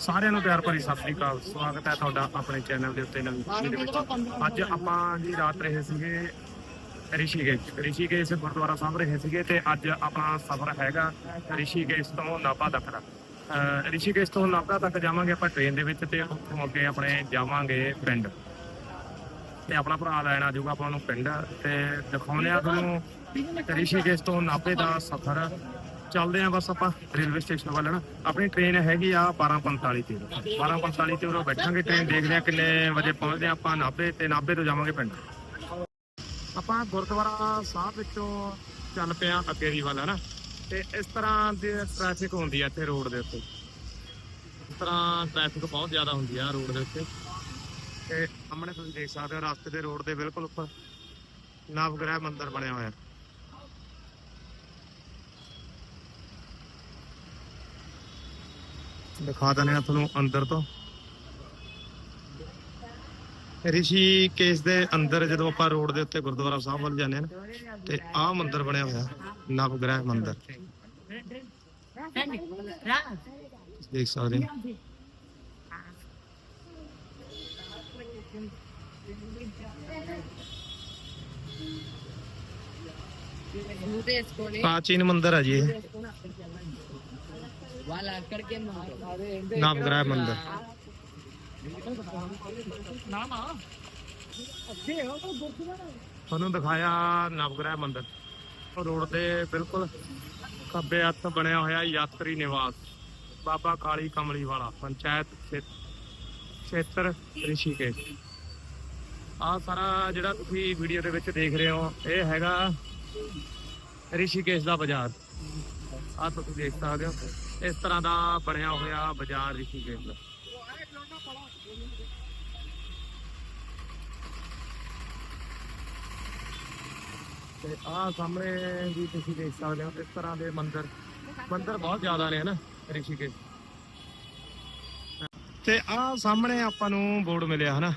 ਸਾਰਿਆਂ ਨੂੰ ਪਿਆਰ ਭਰੀ ਸਤਿ ਸ੍ਰੀ ਅਕਾਲ। ਸਵਾਗਤ ਹੈ ਤੁਹਾਡਾ ਆਪਣੇ ਚੈਨਲ ਦੇ ਉੱਤੇ ਨਵੀਂ ਵੀਡੀਓ ਦੇ ਵਿੱਚ। ਅੱਜ ਆਪਾਂ ਜੀ ਰਾਤ ਰਹੇ ਸੀਗੇ ਰਿਸ਼ੀਕੇਸ਼। ਰਿਸ਼ੀਕੇਸ਼ ਗੁਰਦੁਆਰਾ ਸਾਹਿਬ ਰਹੇ ਸੀਗੇ ਤੇ ਅੱਜ ਆਪਣਾ ਸਫ਼ਰ ਹੈਗਾ ਰਿਸ਼ੀਕੇਸ਼ ਤੋਂ ਨਾਭਾ ਤੱਕ ਦਾ। ਅਹ ਰਿਸ਼ੀਕੇਸ਼ ਤੋਂ ਨਾਭਾ ਤੱਕ ਜਾਵਾਂਗੇ ਆਪਾਂ ਟ੍ਰੇਨ ਦੇ ਵਿੱਚ ਤੇ ਉੱਥੋਂ ਅੱਗੇ ਆਪਣੇ ਜਾਵਾਂਗੇ ਪਿੰਡ। ਤੇ ਆਪਣਾ ਭਰਾ ਲੈਣ ਆ ਜਾਊਗਾ ਆਪਾਂ ਨੂੰ ਪਿੰਡ। ਤੇ ਦਿਖਾਉਣੇ ਆ ਤੁਹਾਨੂੰ ਰਿਸ਼ੀਕੇਸ਼ ਤੋਂ ਨਾਭੇ ਦਾ ਸਫ਼ਰ ਚੱਲਦੇ ਆ ਬਸ ਆਪਾਂ ਰੇਲਵੇ ਸਟੇਸ਼ਨ ਵੱਲ ਨਾ ਆਪਣੀ ਟ੍ਰੇਨ ਹੈਗੀ ਆ 12:45 ਤੇ। 12:45 ਤੇ ਉਰੋਂ ਬੈਠਾਂਗੇ ਟ੍ਰੇਨ ਦੇਖਦੇ ਆ ਕਿੰਨੇ ਵਜੇ ਪਹੁੰਚਦੇ ਆ ਆਪਾਂ ਨਾਭੇ ਤੇ, ਨਾਭੇ ਤੋਂ ਜਾਵਾਂਗੇ ਪਿੰਡ। ਆਪਾਂ ਗੁਰਦੁਆਰਾ ਸਾਹਿਬ ਵਿੱਚੋਂ ਚੱਲ ਪਿਆ ਅੱਗੇ ਦੀ ਵੱਲ ਹੈ ਨਾ ਤੇ ਇਸ ਤਰ੍ਹਾਂ ਦੀ ਟ੍ਰੈਫਿਕ ਹੁੰਦੀ ਆ ਇੱਥੇ ਰੋਡ ਦੇ ਉੱਤੇ। ਇਸ ਤਰ੍ਹਾਂ ਟ੍ਰੈਫਿਕ ਬਹੁਤ ਜ਼ਿਆਦਾ ਹੁੰਦੀ ਆ ਰੋਡ ਦੇ ਉੱਤੇ। ਤੇ ਸਾਹਮਣੇ ਤੁਸੀਂ ਦੇਖ ਸਕਦੇ ਹੋ ਰਸਤੇ ਦੇ ਰੋਡ ਦੇ ਬਿਲਕੁਲ ਉੱਪਰ ਨਵਗ੍ਰਹਿ ਮੰਦਿਰ ਬਣਿਆ ਹੋਇਆ। ਦਿਖਾ ਦਿੰਦੇ ਆ ਤੁਹਾਨੂੰ ਅੰਦਰ ਤੋਂ। ਰਿਸ਼ੀਕੇਸ਼ ਦੇ ਅੰਦਰ ਜਦੋਂ ਆਪਾਂ ਰੋਡ ਦੇ ਉੱਤੇ ਗੁਰਦੁਆਰਾ ਸਾਹਿਬ ਵੱਲ ਜਾਂਦੇ ਆ ਨਾ ਤੇ ਆਹ ਮੰਦਿਰ ਬਣਿਆ ਹੋਇਆ ਨਵਗ੍ਰਹਿ ਮੰਦਿਰ। ਦੇਖ ਸਕਦੇ ਹੋ। ਪ੍ਰਾਚੀਨ ਮੰਦਿਰ ਹੈ ਜੀ ਇਹ। ਤੁਹਾਨੂੰ ਦਿਖਾਇਆ ਨਵਗ੍ਰਹਿ ਮੰਦਿਰ। ਰੋਡ ਦੇ ਬਿਲਕੁਲ ਖੱਬੇ ਹੱਥ ਬਣਿਆ ਹੋਇਆ ਯਾਤਰੀ ਨਿਵਾਸ। ਬਾਬਾ ਕਾਲੀ ਕਮਲੀ ਵਾਲਾ ਪੰਚਾਇਤ ਖੇਤਰ ਰਿਸ਼ੀਕੇਸ਼। ਆ ਸਾਰਾ ਜਿਹੜਾ ਤੁਸੀਂ ਵੀਡੀਓ ਦੇ ਵਿੱਚ ਦੇਖ ਰਹੇ ਹੋ, ਇਹ ਹੈਗਾ ਰਿਸ਼ੀਕੇਸ਼ ਦਾ ਬਾਜ਼ਾਰ। ਆ ਤੁਸੀਂ ਦੇਖ ਸਕਦੇ ਹੋ। ਇਸ ਤਰ੍ਹਾਂ ਦਾ ਬਣਿਆ ਹੋਇਆ ਬਾਜ਼ਾਰ ਰਿਸ਼ੀਕੇਸ਼ ਦਾ ਤੇ ਆ ਸਾਹਮਣੇ ਵੀ ਤੁਸੀਂ ਦੇਖ ਸਕਦੇ ਹੋ, ਇਸ ਤਰ੍ਹਾਂ ਦੇ ਮੰਦਿਰ ਮੰਦਿਰ ਬਹੁਤ ਜ਼ਿਆਦਾ ਨੇ ਹਨਾ ਰਿਸ਼ੀਕੇਸ਼ ਤੇ ਆ ਸਾਹਮਣੇ ਆਪਾਂ ਨੂੰ ਬੋਰਡ ਮਿਲਿਆ ਹਨਾ,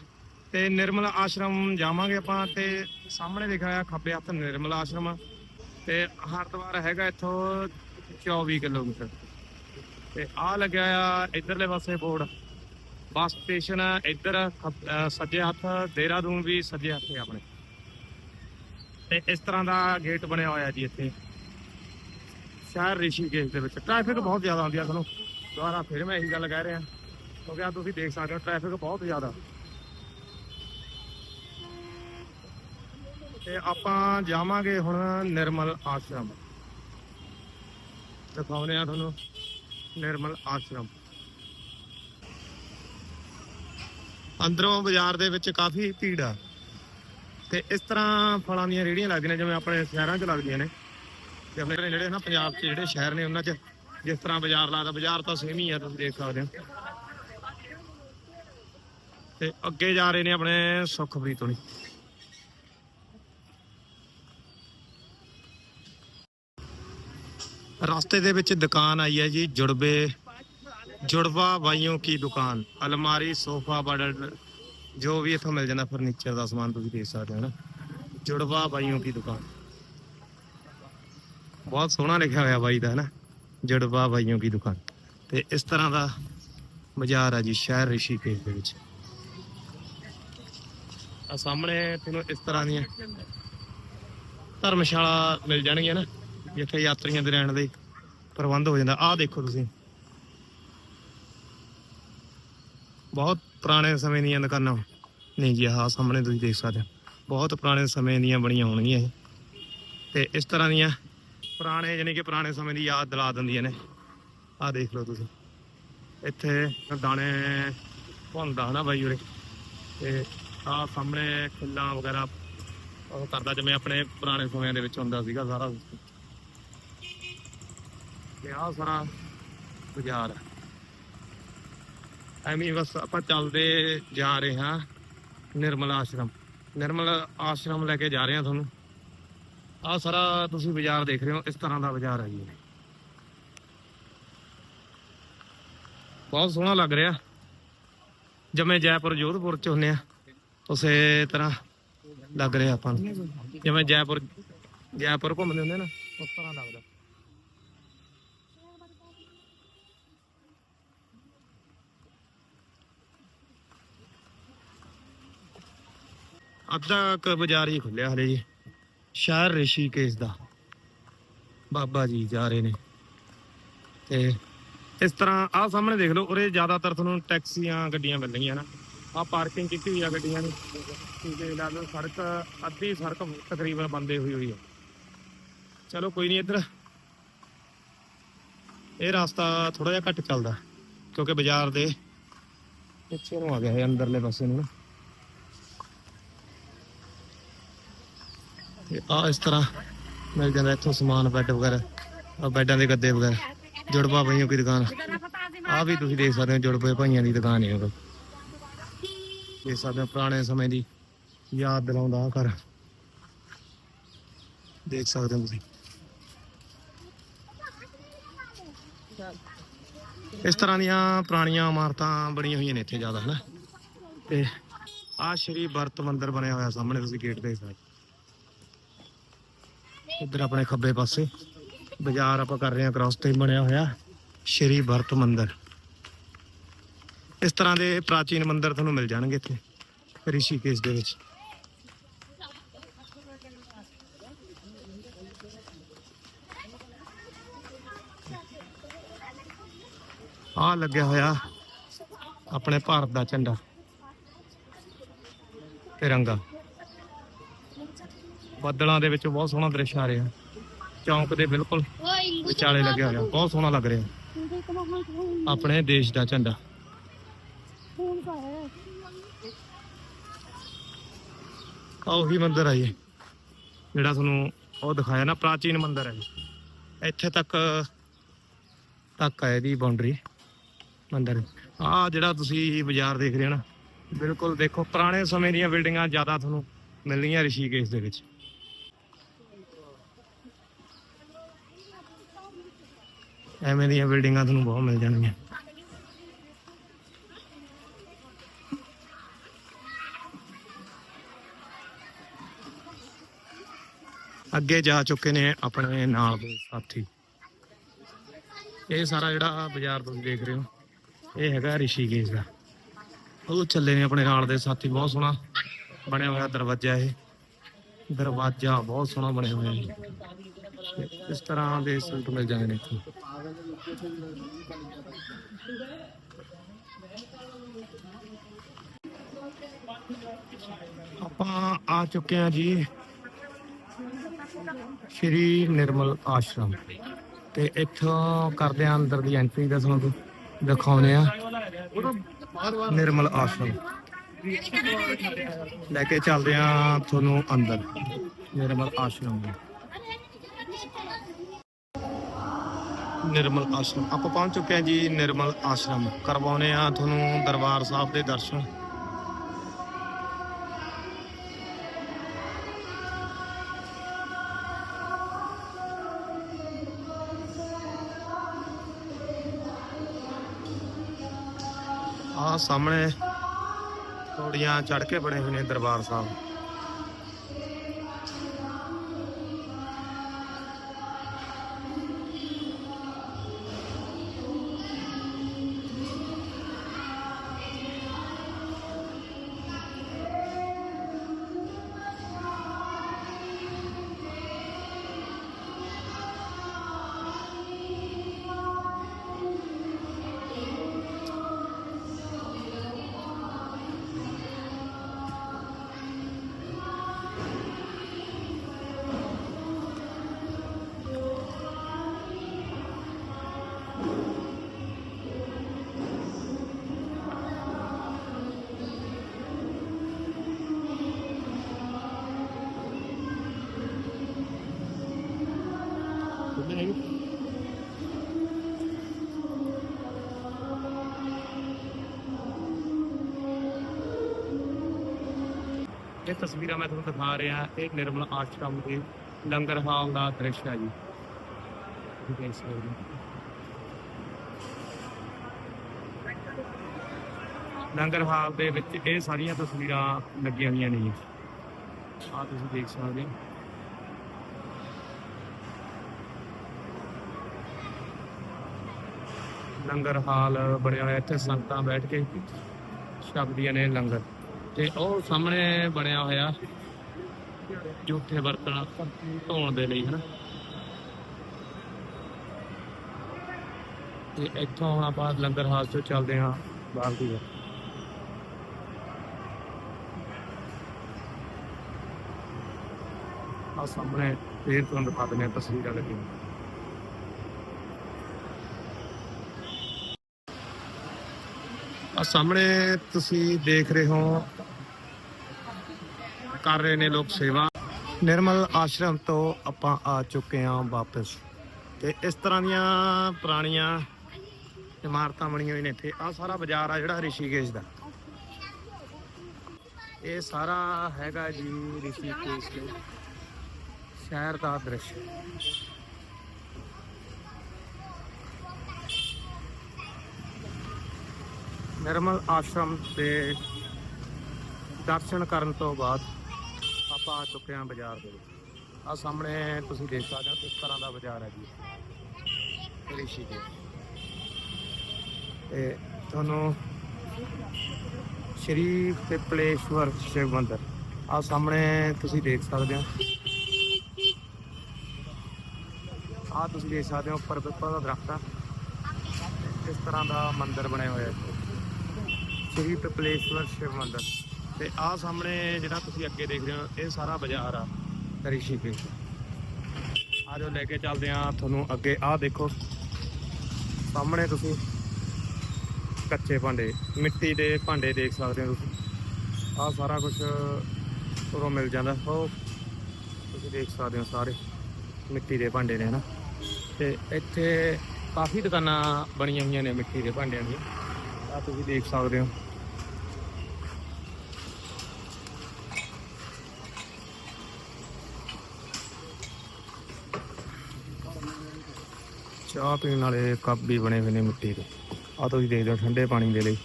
ਤੇ ਨਿਰਮਲ ਆਸ਼ਰਮ ਜਾਵਾਂਗੇ ਆਪਾਂ, ਤੇ ਸਾਹਮਣੇ ਦਿਖਾਇਆ ਖੱਬੇ ਹੱਥ ਨਿਰਮਲ ਆਸ਼ਰਮ। ਤੇ ਹਰਿਦੁਆਰ ਹੈਗਾ ਇੱਥੋਂ 24 ਕਿਲੋਮੀਟਰ। ਤੇ ਆ ਲੱਗਿਆ ਆ ਇਧਰਲੇ ਪਾਸੇ ਬੋਰਡ। ਬੱਸ ਸਟੇਸ਼ਨ ਇੱਧਰ ਸੱਜੇ ਹੱਥ, ਦੇਹਰਾਦੂਨ ਵੀ ਸੱਜੇ ਹੱਥ ਆਪਣੇ। ਤੇ ਇਸ ਤਰ੍ਹਾਂ ਦਾ ਗੇਟ ਬਣਿਆ ਹੋਇਆ ਜੀ ਇੱਥੇ। ਸ਼ਹਿਰ ਰਿਸ਼ੀਕੇਸ਼ ਦੇ ਵਿੱਚ। ਟ੍ਰੈਫਿਕ ਬਹੁਤ ਜ਼ਿਆਦਾ ਹੁੰਦੀ ਆ ਤੁਹਾਨੂੰ। ਦੁਬਾਰਾ ਫਿਰ ਮੈਂ ਇਹੀ ਗੱਲ ਕਹਿ ਰਿਹਾ। ਕਿਉਂਕਿ ਆ ਤੁਸੀਂ ਦੇਖ ਸਕਦੇ ਹੋ, ਟ੍ਰੈਫਿਕ ਬਹੁਤ ਜ਼ਿਆਦਾ। ਤੇ ਆਪਾਂ ਜਾਵਾਂਗੇ ਹੁਣ ਨਿਰਮਲ ਆਸ਼ਰਮ। ਦਿਖਾਉਨੇ ਆ ਤੁਹਾਨੂੰ। ਨਿਰਮਲ ਆਸ਼ਰਮ। ਅੰਦਰੋਂ ਬਾਜ਼ਾਰ ਦੇ ਵਿੱਚ ਕਾਫੀ ਭੀੜ ਆ। ਤੇ ਇਸ ਤਰ੍ਹਾਂ ਫਲਾਂ ਦੀਆਂ ਰੇੜੀਆਂ ਲੱਗਦੀਆਂ ਜਿਵੇਂ ਆਪਣੇ ਸ਼ਹਿਰਾਂ 'ਚ ਲੱਗਦੀਆਂ ਨੇ। ਤੇ ਆਪਣੇ ਜਿਹੜੇ ਨਾ ਪੰਜਾਬ 'ਚ ਜਿਹੜੇ ਸ਼ਹਿਰ ਨੇ, ਉਹਨਾਂ 'ਚ ਜਿਸ ਤਰ੍ਹਾਂ ਬਾਜ਼ਾਰ ਲੱਗਦਾ, ਬਾਜ਼ਾਰ ਤਾਂ ਸੇਮ ਹੀ ਆ, ਤੁਸੀਂ ਦੇਖ ਸਕਦੇ ਹੋ। ਤੇ ਅੱਗੇ ਜਾ ਰਹੇ ਨੇ ਆਪਣੇ ਸੁਖਪ੍ਰੀਤ ਹੋਣੀ ਰਸਤੇ ਦੇ ਵਿੱਚ ਦੁਕਾਨ ਆਈ ਹੈ ਜੀ ਜੁੜਵੇ ਜੁੜਵਾ ਬਾਈਆਂ ਕੀ ਦੁਕਾਨ? ਅਲਮਾਰੀ, ਸੋਫਾ ਬੜਨ ਜੋ ਵੀ ਇੱਥੋਂ ਮਿਲ ਜਾਂਦਾ, ਫਰਨੀਚਰ ਦਾ ਸਮਾਨ ਤੁਸੀਂ ਦੇਖ ਸਕਦੇ ਹੋ ਨਾ। ਜੁੜਵਾ ਬਾਈਆਂ ਕੀ ਦੁਕਾਨ? ਬਹੁਤ ਸੋਹਣਾ ਲਿਖਿਆ ਹੋਇਆ ਬਾਈ ਦਾ ਹੈ ਨਾ, ਜੁੜਵਾ ਬਾਈਓ ਕੀ ਦੁਕਾਨ। ਤੇ ਇਸ ਤਰ੍ਹਾਂ ਦਾ ਬਾਜ਼ਾਰ ਆ ਜੀ, ਸ਼ਹਿਰ ਰਿਸ਼ੀਕੇਸ਼ ਦੇ ਵਿੱਚ। ਆ ਸਾਹਮਣੇ ਤੈਨੂੰ ਇਸ ਤਰ੍ਹਾਂ ਦੀਆਂ ਧਰਮਸ਼ਾਲਾ ਮਿਲ ਜਾਣਗੀਆਂ ਨਾ। ਜਿੱਥੇ ਯਾਤਰੀਆਂ ਦੇ ਰਹਿਣ ਦੇ ਪ੍ਰਬੰਧ ਹੋ ਜਾਂਦਾ। ਆਹ ਦੇਖੋ ਤੁਸੀਂ। ਬਹੁਤ ਪੁਰਾਣੇ ਸਮੇਂ ਦੀਆਂ ਦੁਕਾਨਾਂ। ਨਹੀਂ ਜੀ, ਆਹ ਸਾਹਮਣੇ ਤੁਸੀਂ ਦੇਖ ਸਕਦੇ ਹੋ। ਬਹੁਤ ਪੁਰਾਣੇ ਸਮੇਂ ਦੀਆਂ ਬਣੀਆਂ ਹੋਣਗੀਆਂ ਇਹ। ਤੇ ਇਸ ਤਰ੍ਹਾਂ ਦੀਆਂ ਪੁਰਾਣੇ, ਯਾਨੀ ਕਿ ਪੁਰਾਣੇ ਸਮੇਂ ਦੀ ਯਾਦ ਦਿਲਾ ਦਿੰਦੀਆਂ ਨੇ। ਆਹ ਦੇਖ ਲਓ ਤੁਸੀਂ। ਇੱਥੇ ਦਾਣੇ ਭੁੰਨਦਾ ਹਨਾ ਬਾਈ ਉਰੇ। ਤੇ ਆਹ ਸਾਹਮਣੇ ਖੁੱਲਾਂ ਵਗੈਰਾ ਉਹ ਕਰਦਾ, ਜਿਵੇਂ ਆਪਣੇ ਪੁਰਾਣੇ ਸਮਿਆਂ ਦੇ ਵਿੱਚ ਹੁੰਦਾ ਸੀਗਾ ਸਾਰਾ। ਕੁਛ। ਤੇ ਆਹ ਸਾਰਾ ਬਾਜ਼ਾਰ ਹੈ ਐਵੇਂ ਬਸ ਆਪਾਂ ਚੱਲਦੇ ਜਾ ਰਹੇ ਹਾਂ ਨਿਰਮਲ ਆਸ਼ਰਮ। ਨਿਰਮਲ ਆਸ਼ਰਮ ਲੈ ਕੇ ਜਾ ਰਹੇ ਹਾਂ ਤੁਹਾਨੂੰ। ਆਹ ਸਾਰਾ ਤੁਸੀਂ ਬਾਜ਼ਾਰ ਦੇਖ ਰਹੇ ਹੋ, ਇਸ ਤਰ੍ਹਾਂ ਦਾ ਬਾਜ਼ਾਰ ਹੈ ਜੀ। ਬਹੁਤ ਸੋਹਣਾ ਲੱਗ ਰਿਹਾ। ਜਿਵੇਂ ਜੈਪੁਰ, ਜੋਧਪੁਰ ਚ ਹੁੰਨੇ ਆ ਉਸੇ ਤਰ੍ਹਾਂ ਲੱਗ ਰਿਹਾ ਆਪਾਂ ਨੂੰ। ਜਿਵੇਂ ਜੈਪੁਰ ਜੈਪੁਰ ਘੁੰਮਦੇ ਹੁੰਦੇ ਨਾ, ਉਸ ਤਰ੍ਹਾਂ ਲੱਗਦਾ। ਅੱਧਾ ਕ ਬਾਜ਼ਾਰ ਹੀ ਖੁੱਲਿਆ ਹਲੇ ਜੀ। ਸ਼ਹਿਰ ਰਿਸ਼ੀਕੇਸ਼ ਦਾ। ਬਾਬਾ ਜੀ ਜਾ ਰਹੇ ਨੇ। ਤੇ ਇਸ ਤਰ੍ਹਾਂ ਆਹ ਸਾਹਮਣੇ ਦੇਖ ਲਓ, ਉਰੇ ਜ਼ਿਆਦਾਤਰ ਤੁਹਾਨੂੰ ਟੈਕਸੀਆਂ, ਗੱਡੀਆਂ ਮਿਲਣਗੀਆਂ ਨਾ। ਆਹ ਪਾਰਕਿੰਗ ਕੀਤੀ ਹੋਈ ਆ ਗੱਡੀਆਂ ਦੀ। ਤੇ ਲਾ ਲਓ ਸੜਕ, ਅੱਧੀ ਸੜਕ ਤਕਰੀਬਨ ਬੰਦੇ ਹੋਈ ਹੋਈ ਹੈ ਚਲੋ ਕੋਈ ਨਹੀਂ ਇੱਧਰ। ਇਹ ਰਸਤਾ ਥੋੜਾ ਜਿਹਾ ਘੱਟ ਚੱਲਦਾ, ਕਿਉਂਕਿ ਬਾਜ਼ਾਰ ਦੇ ਪਿੱਛੇ ਨੂੰ ਆ ਗਿਆ ਹੈ ਅੰਦਰਲੇ ਪਾਸੇ ਨੂੰ ਨਾ ਤੇ ਆ ਇਸ ਤਰ੍ਹਾਂ ਮਿਲ ਜਾਂਦਾ ਇੱਥੋਂ ਸਮਾਨ ਬੈੱਡ ਵਗੈਰਾ, ਆ ਬੈੱਡਾਂ ਦੇ ਗੱਦੇ ਵਗੈਰਾ ਜੁੜਵਾ ਭਾਈਆਂ ਦੀ ਦੁਕਾਨ? ਆ ਵੀ ਤੁਸੀਂ ਦੇਖ ਸਕਦੇ ਹੋ ਜੁੜਵੇ ਭਾਈਆਂ ਦੀ ਦੁਕਾਨ ਹੈ ਉਹ। ਦੇਖ ਸਕਦੇ ਹੋ ਪੁਰਾਣੇ ਸਮੇਂ ਦੀ ਯਾਦ ਦਿਲਾਉਂਦਾ ਘਰ। ਦੇਖ ਸਕਦੇ ਹੋ ਤੁਸੀਂ। ਇਸ ਤਰ੍ਹਾਂ ਦੀਆਂ ਪੁਰਾਣੀਆਂ ਇਮਾਰਤਾਂ ਬਣੀਆਂ ਹੋਈਆਂ ਨੇ ਇੱਥੇ ਜ਼ਿਆਦਾ, ਹਨਾ? ਤੇ ਆ ਸ਼੍ਰੀ ਵਰਤ ਮੰਦਿਰ ਬਣਿਆ ਹੋਇਆ ਸਾਹਮਣੇ, ਤੁਸੀਂ ਗੇਟ ਦੇ ਸਾਈਡ ਇੱਧਰ ਆਪਣੇ ਖੱਬੇ ਪਾਸੇ ਬਾਜ਼ਾਰ ਆਪਾਂ ਕਰ ਰਹੇ ਹਾਂ ਕ੍ਰਾਸ ਤੇ ਬਣਿਆ ਹੋਇਆ ਸ਼੍ਰੀ ਵਰਤ ਮੰਦਿਰ। ਇਸ ਤਰ੍ਹਾਂ ਦੇ ਪ੍ਰਾਚੀਨ ਮੰਦਿਰ ਤੁਹਾਨੂੰ ਮਿਲ ਜਾਣਗੇ ਇੱਥੇ, ਰਿਸ਼ੀਕੇਸ਼ ਦੇ ਵਿੱਚ। ਆ ਲੱਗਿਆ ਹੋਇਆ ਆਪਣੇ ਭਾਰਤ ਦਾ ਝੰਡਾ, ਤਿਰੰਗਾ। ਬੱਦਲਾਂ ਦੇ ਵਿੱਚ ਬਹੁਤ ਸੋਹਣਾ ਦ੍ਰਿਸ਼ ਆ ਰਿਹਾ। ਚੌਂਕ ਦੇ ਬਿਲਕੁਲ ਵਿਚਾਲੇ ਲੱਗਿਆ ਹੋਇਆ। ਬਹੁਤ ਸੋਹਣਾ ਲੱਗ ਰਿਹਾ। ਆਪਣੇ ਦੇਸ਼ ਦਾ ਝੰਡਾ। ਆਹ ਉਹੀ ਮੰਦਿਰ ਆ ਜੀ। ਜਿਹੜਾ ਤੁਹਾਨੂੰ ਉਹ ਦਿਖਾਇਆ ਨਾ, ਪ੍ਰਾਚੀਨ ਮੰਦਿਰ ਹੈ ਜੀ। ਇੱਥੇ ਤੱਕ ਤੱਕ ਹੈ ਇਹਦੀ ਬਾਉਂਡਰੀ ਮੰਦਿਰ। ਆ ਜਿਹੜਾ ਤੁਸੀਂ ਬਾਜ਼ਾਰ ਦੇਖ ਰਹੇ ਹੋ ਨਾ, ਬਿਲਕੁਲ ਦੇਖੋ, ਪੁਰਾਣੇ ਸਮੇਂ ਦੀਆਂ ਬਿਲਡਿੰਗਾਂ ਜ਼ਿਆਦਾ ਤੁਹਾਨੂੰ ਮਿਲਣੀਆਂ, ਰਿਸ਼ੀਕੇਸ਼ ਦੇ ਵਿੱਚ। ਐਵੇਂ ਦੀਆਂ ਬਿਲਡਿੰਗਾਂ ਤੁਹਾਨੂੰ ਬਹੁਤ ਮਿਲ ਜਾਣਗੀਆਂ। ਅੱਗੇ ਜਾ ਚੁੱਕੇ ਨੇ ਆਪਣੇ ਨਾਲ ਦੇ ਸਾਥੀ। ਇਹ ਸਾਰਾ ਜਿਹੜਾ ਬਾਜ਼ਾਰ ਤੁਸੀਂ ਦੇਖ ਰਹੇ ਹੋ, ਇਹ ਹੈਗਾ ਰਿਸ਼ੀ ਰਿਸ਼ੀਕੇਸ਼ ਦਾ। ਉਹ ਚੱਲੇ ਨੇ ਆਪਣੇ ਨਾਲ ਦੇ ਸਾਥੀ, ਬਹੁਤ ਸੋਹਣਾ ਬਣਿਆ ਹੋਇਆ ਦਰਵਾਜ਼ਾ ਇਹ। ਦਰਵਾਜ਼ਾ ਬਹੁਤ ਸੋਹਣਾ ਬਣਿਆ ਹੋਇਆ ਹੈ ਇਸ ਤਰ੍ਹਾਂ ਦੇ ਸੂਟ ਮਿਲ ਜਾਂਦੇ ਇੱਥੇ। ਆਪਾਂ ਆ ਚੁੱਕੇ ਹਾਂ ਜੀ ਸ਼੍ਰੀ ਨਿਰਮਲ ਆਸ਼ਰਮ ਤੇ ਇੱਥੋਂ ਕਰਦੇ ਆ ਅੰਦਰ ਦੀ ਐਂਟਰੀ ਦਾ ਤੁਹਾਨੂੰ ਦਿਖਾਉਨੇ ਆ ਨਿਰਮਲ ਆਸ਼ਰਮ। ਲੈ ਕੇ ਚੱਲਦੇ ਆ ਤੁਹਾਨੂੰ ਅੰਦਰ, ਨਿਰਮਲ ਆਸ਼ਰਮ। ਦੇ ਨਿਰਮਲ ਆਸ਼ਰਮ। ਆਪਾਂ ਪਹੁੰਚ ਚੁੱਕੇ ਹਾਂ ਜੀ ਨਿਰਮਲ ਆਸ਼ਰਮ। ਕਰਵਾਉਨੇ ਆ ਤੁਹਾਨੂੰ ਦਰਬਾਰ ਸਾਹਿਬ ਦੇ ਦਰਸ਼ਨ। ਆ ਸਾਹਮਣੇ ਥੋੜੀਆਂ ਚੜ ਕੇ ਬਣੇ ਹੋਏ ਨੇ ਦਰਬਾਰ ਸਾਹਿਬ। ਇਹ ਤਸਵੀਰਾਂ ਮੈਂ ਤੁਹਾਨੂੰ ਦਿਖਾ ਰਿਹਾ ਇਹ ਨਿਰਮਲ ਆਸ਼ਰਮ ਦੇ ਲੰਗਰ ਹਾਲ ਦਾ ਦ੍ਰਿਸ਼ ਹੈ ਜੀ। ਤੁਸੀਂ ਦੇਖ ਸਕਦੇ ਹੋ ਲੰਗਰ ਹਾਲ ਦੇ ਵਿੱਚ ਇਹ ਸਾਰੀਆਂ ਤਸਵੀਰਾਂ ਲੱਗੀਆਂ ਹੋਈਆਂ ਨੇ ਜੀ। ਆਹ ਤੁਸੀਂ ਦੇਖ ਸਕਦੇ ਹੋ। ਲੰਗਰ ਹਾਲ ਬਣਿਆ ਹੋਇਆ ਇੱਥੇ ਸੰਗਤਾਂ ਬੈਠ ਕੇ ਛਕਦੀਆਂ ਨੇ ਲੰਗਰ। ਤੇ ਉਹ ਸਾਹਮਣੇ ਬਣਿਆ ਹੋਇਆ ਜੂਠੇ ਬਰਤਨ ਧੋਣ ਦੇ ਲਈ, ਹਨਾ ਤੇ ਇੱਥੋਂ ਹੁਣ ਆਪਾਂ ਲੰਗਰ ਹਾਲ ਤੋਂ ਚੱਲਦੇ ਹਾਂ, ਬਾਹਰ ਦੀ ਵੱਲ। ਆ ਸਾਹਮਣੇ ਫੇਰ ਤੁਹਾਨੂੰ ਦਿਖਾ ਦਿੰਦੇ ਹਾਂ ਤਸਵੀਰਾਂ ਲੱਗੀਆਂ ਆ ਸਾਹਮਣੇ ਤੁਸੀਂ ਦੇਖ ਰਹੇ ਹੋ ਕਰ ਰਹੇ ਨੇ ਲੋਕ ਸੇਵਾ। ਨਿਰਮਲ ਆਸ਼ਰਮ ਤੋਂ ਆਪਾਂ ਆ ਚੁੱਕੇ ਹਾਂ ਵਾਪਸ। ਤੇ ਇਸ ਤਰ੍ਹਾਂ ਦੀਆਂ ਪੁਰਾਣੀਆਂ ਇਮਾਰਤਾਂ ਬਣੀਆਂ ਹੋਈਆਂ ਨੇ ਇੱਥੇ। ਆ ਸਾਰਾ ਬਾਜ਼ਾਰ ਆ ਜਿਹੜਾ ਰਿਸ਼ੀਕੇਸ਼ ਦਾ। ਇਹ ਸਾਰਾ ਹੈਗਾ ਜੀ ਰਿਸ਼ੀਕੇਸ਼ ਦੇ। ਸ਼ਹਿਰ ਦਾ ਦ੍ਰਿਸ਼। ਨਿਰਮਲ ਆਸ਼ਰਮ ਦੇ ਦਰਸ਼ਨ ਕਰਨ ਤੋਂ ਬਾਅਦ ਆਪਾਂ ਚੁੱਕੇ ਹਾਂ ਬਾਜ਼ਾਰ ਦੇ ਵਿੱਚ। ਆ ਸਾਹਮਣੇ ਤੁਸੀਂ ਦੇਖ ਸਕਦੇ ਹੋ ਕਿਸ ਤਰ੍ਹਾਂ ਦਾ ਬਾਜ਼ਾਰ ਹੈ ਜੀ। ਰਿਸ਼ੀਕੇਸ਼ ਤੇ ਤੁਹਾਨੂੰ ਸ਼੍ਰੀ ਪਿਪਲੇਸ਼ਵਰ ਸ਼ਿਵ ਮੰਦਰ। ਆ ਸਾਹਮਣੇ ਤੁਸੀਂ ਦੇਖ ਸਕਦੇ ਹੋ। ਆ ਤੁਸੀਂ ਦੇਖ ਸਕਦੇ ਹੋ ਉੱਪਰ ਪਿੱਪਲ ਦਾ ਦਰਖਤ ਆ ਇਸ ਤਰ੍ਹਾਂ ਦਾ ਮੰਦਿਰ ਬਣਿਆ ਹੋਇਆ ਹੈ। ਸ਼੍ਰੀ ਪਿਪਲੇਸ਼ਵਰ ਸ਼ਿਵ ਮੰਦਰ। ਤੇ ਆਹ ਸਾਹਮਣੇ ਜਿਹੜਾ ਤੁਸੀਂ ਅੱਗੇ ਦੇਖ ਰਹੇ ਹੋ, ਇਹ ਸਾਰਾ ਬਾਜ਼ਾਰ ਆ ਰਿਸ਼ੀਕੇਸ਼। ਆ ਜੋ ਲੈ ਕੇ ਚੱਲਦੇ ਆ ਤੁਹਾਨੂੰ ਅੱਗੇ। ਆਹ ਦੇਖੋ, ਸਾਹਮਣੇ ਤੁਸੀਂ ਕੱਚੇ ਭਾਂਡੇ, ਮਿੱਟੀ ਦੇ ਭਾਂਡੇ ਦੇਖ ਸਕਦੇ ਹੋ ਤੁਸੀਂ। ਆਹ ਸਾਰਾ ਕੁਝ ਉਰੋਂ ਮਿਲ ਜਾਂਦਾ। ਉਹ ਤੁਸੀਂ ਦੇਖ ਸਕਦੇ ਹੋ ਸਾਰੇ ਮਿੱਟੀ ਦੇ ਭਾਂਡੇ ਨੇ, ਹਨਾ? ਤੇ ਇੱਥੇ ਕਾਫੀ ਦੁਕਾਨਾਂ ਬਣੀਆਂ ਹੋਈਆਂ ਨੇ ਮਿੱਟੀ ਦੇ ਭਾਂਡਿਆਂ ਦੀਆਂ। ਆ ਤੁਸੀਂ ਦੇਖ ਸਕਦੇ ਹੋ। ਚਾਹ ਪੀਣ ਵਾਲੇ ਕੱਪ ਵੀ ਬਣੇ ਹੋਏ ਨੇ ਮਿੱਟੀ ਦੇ। ਆ ਤੁਸੀਂ ਦੇਖਦੇ ਹੋ ਠੰਡੇ ਪਾਣੀ ਦੇ ਲਈ।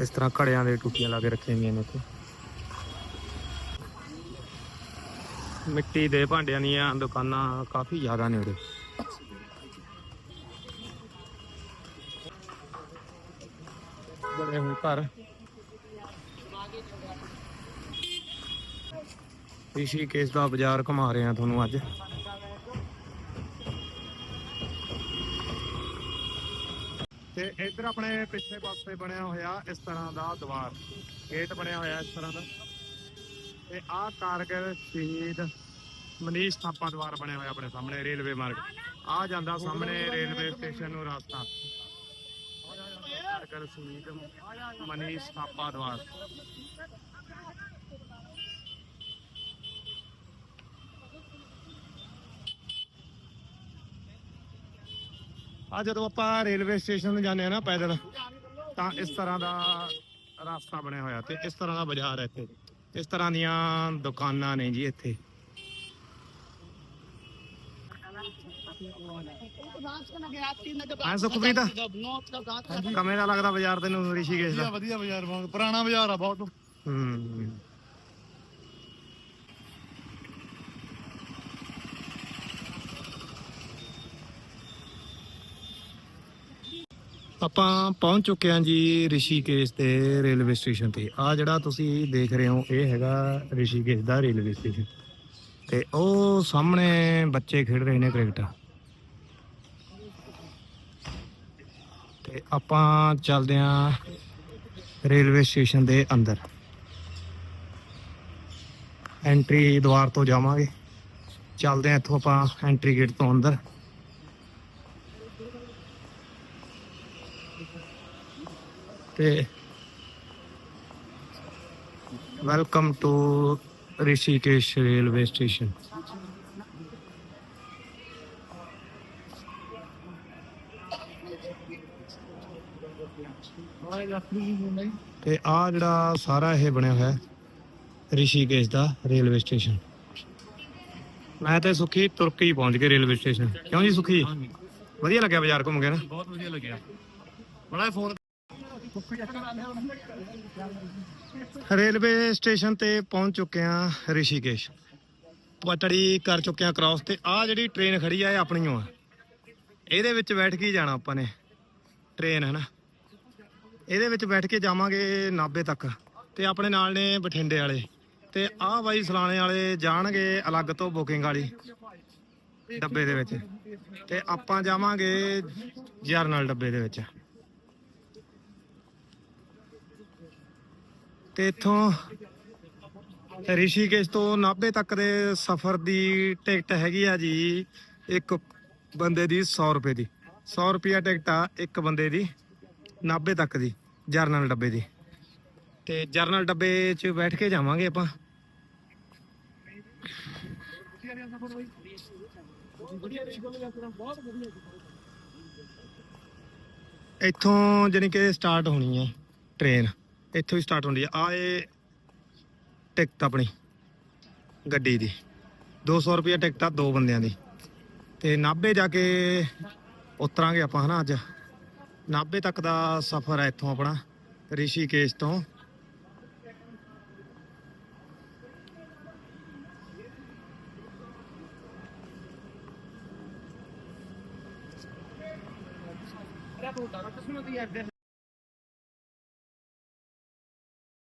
ਇਸ ਤਰ੍ਹਾਂ ਘੜਿਆਂ ਦੇ ਟੁੱਟੀਆਂ ਲਾ ਕੇ ਰੱਖੀਆਂ ਹੋਈਆਂ ਨੇ ਇੱਥੇ। ਮਿੱਟੀ ਦੇ ਭਾਂਡਿਆਂ ਦੀਆਂ ਦੁਕਾਨਾਂ ਕਾਫੀ ਜ਼ਿਆਦਾ ਨੇ ਉਰੇ। ਬਣੇ ਹੋਏ ਘਰ। ਰਿਸ਼ੀਕੇਸ਼ ਦਾ ਬਾਜ਼ਾਰ ਘੁਮਾ ਰਹੇ ਆ ਤੁਹਾਨੂੰ ਅੱਜ। ਤੇ ਇੱਧਰ ਆਪਣੇ ਪਿੱਛੇ ਪਾਸੇ ਬਣਿਆ ਹੋਇਆ ਇਸ ਤਰ੍ਹਾਂ ਦਾ ਦੀਵਾਰ। ਗੇਟ ਬਣਿਆ ਹੋਇਆ ਇਸ ਤਰ੍ਹਾਂ ਦਾ। ਤੇ ਆਹ ਕਾਰਗਰ ਸ਼ਹੀਦ ਮਨੀਸ਼ ਥਾਪਾ ਦੀਵਾਰ ਬਣਿਆ ਹੋਇਆ ਆਪਣੇ ਸਾਹਮਣੇ, ਰੇਲਵੇ ਮਾਰਗ। ਆ ਜਾਂਦਾ ਸਾਹਮਣੇ ਰੇਲਵੇ ਸਟੇਸ਼ਨ ਨੂੰ ਰਸਤਾ। ਕਾਰਗਿਲ ਸ਼ਹੀਦ ਮਨੀਸ਼ ਥਾਪਾ ਦੀਵਾਰ। ਆ ਜਦੋਂ ਆਪਾਂ ਰੇਲਵੇ ਸਟੇਸ਼ਨ ਨੂੰ ਜਾਂਦੇ ਆ ਨਾ ਪੈਦਲ ਤਾਂ ਇਸ ਤਰ੍ਹਾਂ ਦਾ ਰਸਤਾ ਬਣਿਆ ਹੋਇਆ ਤੇ ਇਸ ਤਰ੍ਹਾਂ ਦਾ ਬਾਜ਼ਾਰ ਹੈ ਇੱਥੇ। ਇਸ ਤਰ੍ਹਾਂ ਦੀਆਂ ਦੁਕਾਨਾਂ ਨੇ ਜੀ ਇੱਥੇ। ਹਾਂ ਸੁਖਪ੍ਰੀਤ ਕਮੇ ਦਾ ਲੱਗਦਾ ਬਾਜ਼ਾਰ ਤੈਨੂੰ ਰਿਸ਼ੀਕੇਸ਼ ਦਾ। ਵਧੀਆ ਬਾਜ਼ਾਰ ਬਹੁਤ ਪੁਰਾਣਾ ਬਾਜ਼ਾਰ ਆ ਬਹੁਤ। ਹੂੰ। ਆਪਾਂ ਪਹੁੰਚ ਚੁੱਕੇ ਹਾਂ ਜੀ ਰਿਸ਼ੀਕੇਸ਼ ਦੇ ਰੇਲਵੇ ਸਟੇਸ਼ਨ ਤੇ। ਆ ਜਿਹੜਾ ਤੁਸੀਂ ਦੇਖ ਰਹੇ ਹੋ, ਇਹ ਹੈਗਾ ਰਿਸ਼ੀਕੇਸ਼ ਦਾ ਰੇਲਵੇ ਸਟੇਸ਼ਨ। ਤੇ ਉਹ ਸਾਹਮਣੇ ਬੱਚੇ ਖੇਡ ਰਹੇ ਨੇ ਕ੍ਰਿਕਟ। ਤੇ ਆਪਾਂ ਚੱਲਦੇ ਹਾਂ ਰੇਲਵੇ ਸਟੇਸ਼ਨ ਦੇ ਅੰਦਰ। ਐਂਟਰੀ ਦੁਆਰ ਤੋਂ ਜਾਵਾਂਗੇ। ਚੱਲਦੇ ਹਾਂ ਇੱਥੋਂ ਆਪਾਂ ਐਂਟਰੀ ਗੇਟ ਤੋਂ ਅੰਦਰ। ਤੇ welcome to Rishikesh railway station ਤੇ ਆ ਜਿਹੜਾ ਸਾਰਾ ਇਹ ਬਣਿਆ ਹੋਇਆ ਰਿਸ਼ੀਕੇਸ਼ ਦਾ ਰੇਲਵੇ ਸਟੇਸ਼ਨ। ਮੈਂ ਤੇ ਸੁਖੀ ਤੁਰਕੀ ਪਹੁੰਚ ਗਏ ਰੇਲਵੇ ਸਟੇਸ਼ਨ। ਕਿਉਂ ਜੀ ਸੁਖੀ? ਵਧੀਆ ਲੱਗਿਆ ਬਾਜ਼ਾਰ ਘੁੰਮ ਕੇ ਨਾ? ਬਹੁਤ ਵਧੀਆ ਲੱਗਿਆ। ਬੜਾ ਫੋਨ ਰੇਲਵੇ ਸਟੇਸ਼ਨ ਤੇ ਪਹੁੰਚ ਚੁੱਕੇ ਆ ਰਿਸ਼ੀਕੇਸ਼। ਪਟੜੀ ਕਰ ਚੁੱਕੇ ਆ ਕ੍ਰਾਸ ਤੇ। ਆ ਜਿਹੜੀ ਟ੍ਰੇਨ ਖੜੀ ਆ, ਇਹ ਆਪਣੀ ਓ ਆ। ਇਹਦੇ ਵਿੱਚ ਬੈਠ ਕੇ ਹੀ ਜਾਣਾ ਆਪਾਂ ਨੇ। ਟ੍ਰੇਨ ਹੈ ਨਾ। ਇਹਦੇ ਵਿੱਚ ਬੈਠ ਕੇ ਜਾਵਾਂਗੇ ਨਾਭੇ ਤੱਕ। ਤੇ ਆਪਣੇ ਨਾਲ ਨੇ ਬਠਿੰਡੇ ਵਾਲੇ। ਤੇ ਆਹ ਬਾਈ ਸਲਾਣੇ ਵਾਲੇ ਜਾਣਗੇ ਅਲੱਗ ਤੋਂ ਬੁਕਿੰਗ ਵਾਲੀ ਡੱਬੇ ਦੇ ਵਿੱਚ। ਤੇ ਆਪਾਂ ਜਾਵਾਂਗੇ ਜਰਨਲ ਡੱਬੇ ਦੇ ਵਿੱਚ। ਤੇ ਇੱਥੋਂ ਰਿਸ਼ੀਕੇਸ਼ ਤੋਂ ਨਾਭੇ ਤੱਕ ਦੇ ਸਫ਼ਰ ਦੀ ਟਿਕਟ ਹੈਗੀ ਆ ਜੀ ਇੱਕ ਬੰਦੇ ਦੀ 100 ਰੁਪਏ ਦੀ। 100 ਰੁਪਿਆ ਟਿਕਟ ਆ ਇੱਕ ਬੰਦੇ ਦੀ, ਨਾਭੇ ਤੱਕ ਦੀ, ਜਰਨਲ ਡੱਬੇ ਦੀ। ਤੇ ਜਰਨਲ ਡੱਬੇ 'ਚ ਬੈਠ ਕੇ ਜਾਵਾਂਗੇ ਆਪਾਂ। ਇੱਥੋਂ ਜਾਣੀ ਕਿ ਸਟਾਰਟ ਹੋਣੀ ਹੈ ਟ੍ਰੇਨ। ਇੱਥੋਂ ਹੀ ਸਟਾਰਟ ਹੁੰਦੀ ਆ। ਆ ਇਹ ਟਿਕਟ ਆਪਣੀ ਗੱਡੀ ਦੀ। 200 ਰੁਪਏ ਟਿਕਟ ਆ ਦੋ ਬੰਦਿਆਂ ਦੀ। ਤੇ ਨਾਭੇ ਜਾ ਕੇ ਉਤਰਾਂਗੇ ਆਪਾਂ ਹਨਾ ਅੱਜ। ਨਾਭੇ ਤੱਕ ਦਾ ਸਫ਼ਰ ਹੈ ਇੱਥੋਂ ਆਪਣਾ, ਰਿਸ਼ੀਕੇਸ਼ ਤੋਂ।